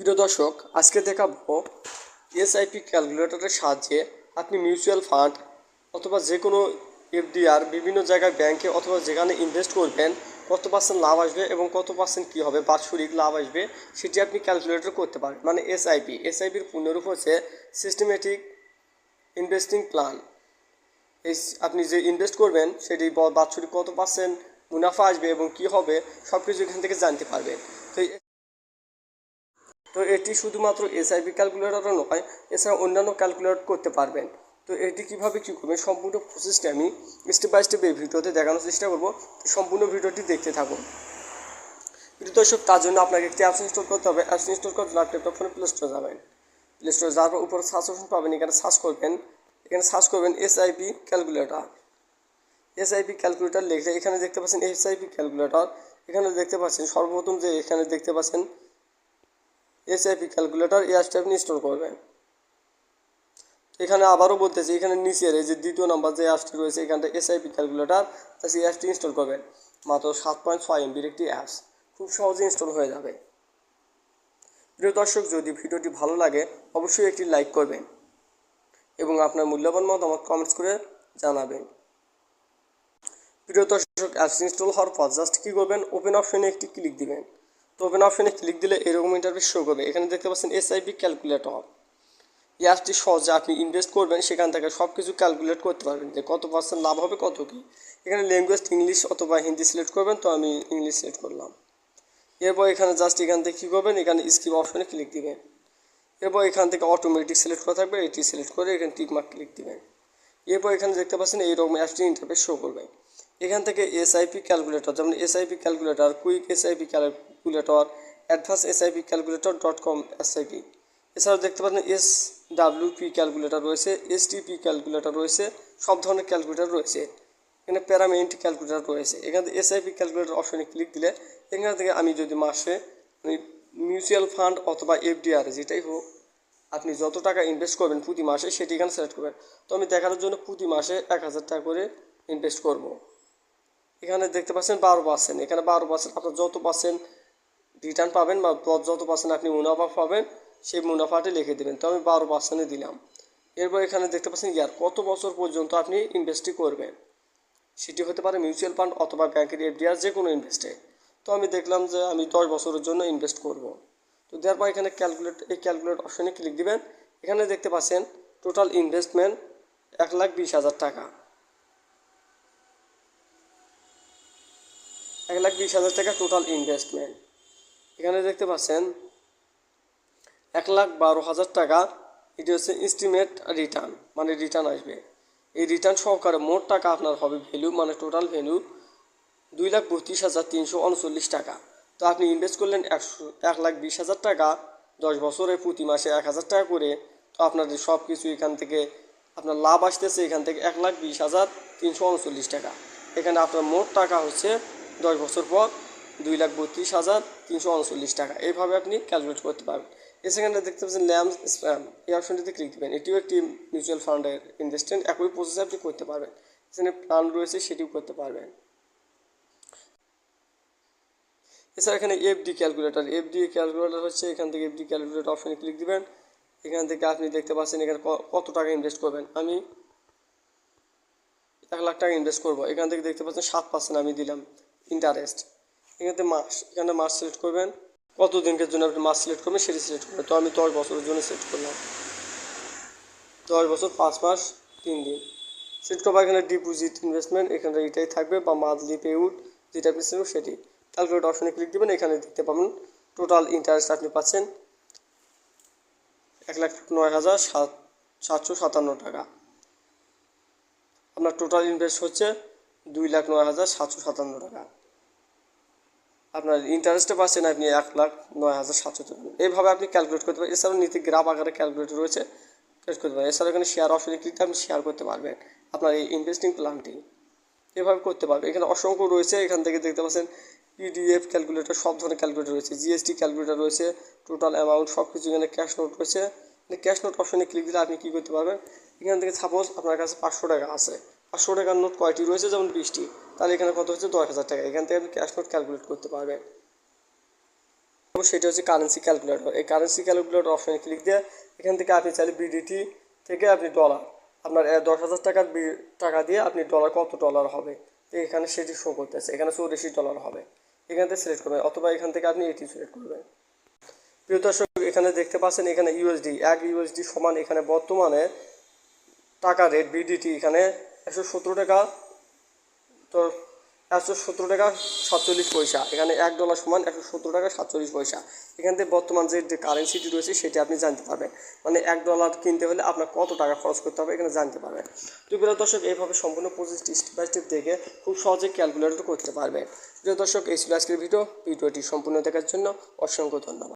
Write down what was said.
প্রিয় দর্শক, আজকে দেখাবো এসআইপি ক্যালকুলেটরের সাহায্যে আপনি মিউচুয়াল ফান্ড অথবা যে কোনো এফডিআর বিভিন্ন জায়গায় ব্যাংকে অথবা যেখানে ইনভেস্ট করবেন, কত পার্সেন্ট লাভ আসবে এবং কত পার্সেন্ট কী হবে, বাৎসরিক লাভ আসবে, সেটি আপনি ক্যালকুলেটর করতে পারেন। মানে এসআইপি, এসআইপির পূর্ণরূপ হচ্ছে সিস্টেমেটিক ইনভেস্টিং প্ল্যান। এই আপনি যে ইনভেস্ট করবেন, সেটি বাৎসরিক কত পার্সেন্ট মুনাফা আসবে এবং কী হবে সব কিছু এখান থেকে জানতে পারবেন। তো এটি শুধুমাত্র এসআইপি ক্যালকুলেটরও নয় এছাড়া অন্যান্য ক্যালকুলেট করতে পারবেন। তো এটি কীভাবে কী করবেন, সম্পূর্ণ প্রসেসটি আমি স্টেপ বাই স্টেপ এই ভিডিওতে দেখানোর চেষ্টা করব। তো সম্পূর্ণ ভিডিওটি দেখতে থাকুন। প্রিয় দর্শক, তার জন্য আপনাকে একটি অ্যাপস ইনস্টল করতে হবে। অ্যাপস ইনস্টল করতে হলে আপনি ফোনে প্লে স্টোরে যাবেন। প্লে স্টোরে যাওয়ার পর উপরে সার্চ অপশন পাবেন, এখানে সার্চ করবেন। এখানে সার্চ করবেন এসআইপি ক্যালকুলেটর এসআইপি ক্যালকুলেটর লিখলে এখানে দেখতে পাচ্ছেন এসআইপি ক্যালকুলেটর এখানে দেখতে পাচ্ছেন সর্বপ্রথম যে এখানে দেখতে পাচ্ছেন এসআইপি ক্যালকুলেটর অ্যাপসটা আপনি ইনস্টল করবেন এখানে আবারও বলতেছি, এখানে নিচের এই যে দ্বিতীয় নাম্বার যে অ্যাপসটি রয়েছে, এখানটা এসআইপি ক্যালকুলেটর তা সেই অ্যাপসটি ইনস্টল করবেন মাত্র সাত পয়েন্ট ছয় এমবির একটি অ্যাপস খুব সহজে ইনস্টল হয়ে যাবে। প্রিয় দর্শক, যদি ভিডিওটি ভালো লাগে, অবশ্যই একটি লাইক করবেন এবং আপনার মূল্যবান মতামত কমেন্টস করে জানাবেন। প্রিয় দর্শক অ্যাপস ইনস্টল হওয়ার পর জাস্ট কী করবেন? ওপেন অপশনে একটি ক্লিক দিবেন। তো ওপেন অপশনে ক্লিক দিলে এরকম ইন্টারফেস শো করবে। এখানে দেখতে পাচ্ছেন এসআইপি ক্যালকুলেটর এই অ্যাপটি সহজে আপনি ইনভেস্ট করবেন, সেখান থেকে সব কিছু ক্যালকুলেট করতে পারবেন যে কত পার্সেন্ট লাভ হবে, কত কী। এখানে ল্যাঙ্গুয়েজ ইংলিশ অথবা হিন্দি সিলেক্ট করবেন, তো আমি ইংলিশ সিলেক্ট করলাম। এরপর এখানে জাস্ট এখান থেকে কী করবেন? এখানে স্কিপ অপশনে ক্লিক দিবেন। এরপর এখান থেকে অটোমেটিক সিলেক্ট করা থাকবে, এটি সিলেক্ট করে এখানে টিকমার্ক ক্লিক দিবেন। এরপর এখানে দেখতে পাচ্ছেন এইরকম অ্যাপটি ইন্টারফেস শো করবে এখান থেকে এসআইপি ক্যালকুলেটর যেমন SIP calculator quick SIP calculator advance SIP calculator dot com SIP এছাড়াও দেখতে পাচ্ছেন এস ডাব্লিউপি ক্যালকুলেটর রয়েছে এসটিপি ক্যালকুলেটর রয়েছে, সব ধরনের ক্যালকুলেটর রয়েছে। এখানে প্যারামেন্ট ক্যালকুলেটর রয়েছে। এখানে থেকে এসআইপি ক্যালকুলেটর অপশনে ক্লিক দিলে এখান থেকে আমি যদি মাসে আমি মিউচুয়াল ফান্ড অথবা এফডিআর যেটাই হোক, আপনি যত টাকা ইনভেস্ট করবেন প্রতি মাসে সেটি এখানে সিলেক্ট করবেন। তো আমি দেখানোর জন্য প্রতি মাসে এক হাজার টাকা করে ইনভেস্ট করব। এখানে দেখতে পাচ্ছেন বারো পার্সেন্ট এখানে বারো পার্সেন্ট আপনার যত পার্সেন্ট রিটার্ন পাবেন বা যত পার্সেন্ট আপনি মুনাফা পাবেন, সেই মুনাফাটি লিখে দেবেন। তো আমি বারো পার্সেন্টে দিলাম। এরপর এখানে দেখতে পাচ্ছেন ইয়ার, কত বছর পর্যন্ত আপনি ইনভেস্টই করবেন? সেটি হতে পারে মিউচুয়াল ফান্ড অথবা ব্যাংকের এফডিআর যে কোনো ইনভেস্টে তো আমি দেখলাম যে আমি দশ বছরের জন্য ইনভেস্ট করব। তো দেওয়ার পর এখানে ক্যালকুলেট এই ক্যালকুলেট অপশনে ক্লিক দিবেন। এখানে দেখতে পাচ্ছেন টোটাল ইনভেস্টমেন্ট এক লাখ বিশ হাজার টাকা। এক লাখ বিশ হাজার টাকা টোটাল ইনভেস্টমেন্ট এখানে দেখতে পাচ্ছেন, এক লাখ বারো হাজার টাকা, এটি হচ্ছে এস্টিমেট রিটার্ন মানে রিটার্ন আসবে। এই রিটার্ন সহকারে মোট টাকা আপনার হবে ভ্যালু মানে টোটাল ভ্যালু দুই লাখ বত্রিশ হাজার তিনশো উনচল্লিশ টাকা। তো আপনি ইনভেস্ট করলেন একশো, এক লাখ বিশ হাজার টাকা, দশ বছরে প্রতি মাসে এক হাজার টাকা করে, তো আপনার সব কিছু এখান থেকে, আপনার লাভ আসতেছে এখান থেকে এক লাখ বিশ হাজার তিনশো উনচল্লিশ টাকা। এখানে আপনার মোট টাকা হচ্ছে দশ বছর পর দুই লাখ বত্রিশ হাজার তিনশো উনচল্লিশ টাকা। এইভাবে আপনি ক্যালকুলেট করতে পারবেন। এখানে দেখতে পাচ্ছেন ল্যাম্প স্প্যাম। এই অপশনটিতে ক্লিক দেবেন। এটিও একটি মিউচুয়াল ফান্ডের ইনভেস্টমেন্ট একই প্রসেসে আপনি করতে পারবেন। এখানে প্ল্যান রয়েছে, সেটিও করতে পারবেন। এছাড়া এখানে এফডি ক্যালকুলেটর এফডি ক্যালকুলেটর হচ্ছে এখান থেকে এফডি ক্যালকুলেটর অপশনে ক্লিক দিবেন। এখান থেকে আপনি দেখতে পাচ্ছেন এখানে কত টাকা ইনভেস্ট করবেন। আমি এক লাখ টাকা ইনভেস্ট করব। এখান থেকে দেখতে পাচ্ছেন সাত পার্সেন্ট আমি দিলাম। ইন্টারেস্ট এখানে মাস এখানে মাস সিলেক্ট করবেন। কত দিনের জন্য আপনি মাস সিলেক্ট করবেন সেটি সিলেক্ট করবেন। তো আমি দশ বছরের জন্য সিলেক্ট করলাম। দশ বছর, পাঁচ মাস, তিন দিন। সিলেক্ট করব এখানে ডিপোজিট ইনভেস্টমেন্ট এখানে এটাই থাকবে বা মান্থলি পেউড যেটা আপনি সিলেক্ট সেটি। ক্যালকুলেট অপশনে ক্লিক দেবেন, এখানে দেখতে পাবেন টোটাল ইন্টারেস্ট আপনি পাচ্ছেন এক লাখ নয় হাজার সাত, সাতশো সাতান্ন টাকা। আপনার টোটাল ইনভেস্ট হচ্ছে দুই লাখ নয় হাজার সাতশো সাতান্ন টাকা। আপনার ইন্টারেস্টে পাচ্ছেন আপনি এক লাখ নয় হাজার সাতশো টাকা। এইভাবে আপনি ক্যালকুলেট করতে পারেন। এছাড়াও নীতি গ্রাফ আকারে ক্যালকুলেটর রয়েছে। ক্যালকুলেট করতে পারেন। এছাড়াও এখানে শেয়ার অপশনে ক্লিক আপনি শেয়ার করতে পারবেন আপনার এই ইনভেস্টিং প্ল্যানটি এভাবে করতে পারবেন। এখানে অসংখ্য রয়েছে। এখান থেকে দেখতে পাচ্ছেন পিডিএফ ক্যালকুলেটর সব ধরনের ক্যালকুলেটর রয়েছে। জিএসটি ক্যালকুলেটর রয়েছে। টোটাল অ্যামাউন্ট সব কিছু এখানে ক্যাশ নোট রয়েছে। ক্যাশ নোট অপশনে ক্লিক দিলে আপনি কী করতে পারবেন? এখান থেকে সাপোজ আপনার কাছে পাঁচশো টাকা আছে। পাঁচশো টাকার নোট কয়টি রয়েছে? যেমন বিশটি। তাহলে এখানে কত হচ্ছে? দশ হাজার টাকা। এখান থেকে আপনি ক্যাশ নোট ক্যালকুলেট করতে পারবেন। এবং সেটা হচ্ছে কারেন্সি ক্যালকুলেটর এই কারেন্সি ক্যালকুলেটর অপশনে ক্লিক দিয়ে এখান থেকে আপনি চাইলে বিডিটি থেকে আপনি ডলার আপনার দশ হাজার টাকার টাকা দিয়ে আপনি ডলার কত ডলার হবে? এখানে সেটি শো করতেছে। এখানে চৌরাশি ডলার হবে। এখান থেকে সিলেক্ট করবেন। অথবা এখান থেকে আপনি এটি সিলেক্ট করবেন। প্রিয় দর্শক, এখানে দেখতে পাচ্ছেন এখানে ইউএসডি এক ইউএসডি সমান এখানে বর্তমানে টাকা রেট বিডিটি এখানে একশো সতেরো টাকা তো একশো সতেরো টাকা সাতচল্লিশ পয়সা। এখানে এক ডলার সমান একশো সতেরো টাকা সাতচল্লিশ পয়সা। এখান থেকে বর্তমান যে কারেন্সিটি রয়েছে, সেটি আপনি জানতে পারবেন। মানে এক ডলার কিনতে হলে আপনার কত টাকা খরচ করতে হবে এখানে জানতে পারবেন। তো প্রিয় দর্শক, এইভাবে সম্পূর্ণ প্রসেসটি স্টেপ বাই স্টেপ দেখে খুব সহজে ক্যালকুলেটর করতে পারবেন। প্রিয় দর্শক, এই ছিল আজকের ভিডিও ভিডিওটি সম্পূর্ণ দেখার জন্য অসংখ্য ধন্যবাদ।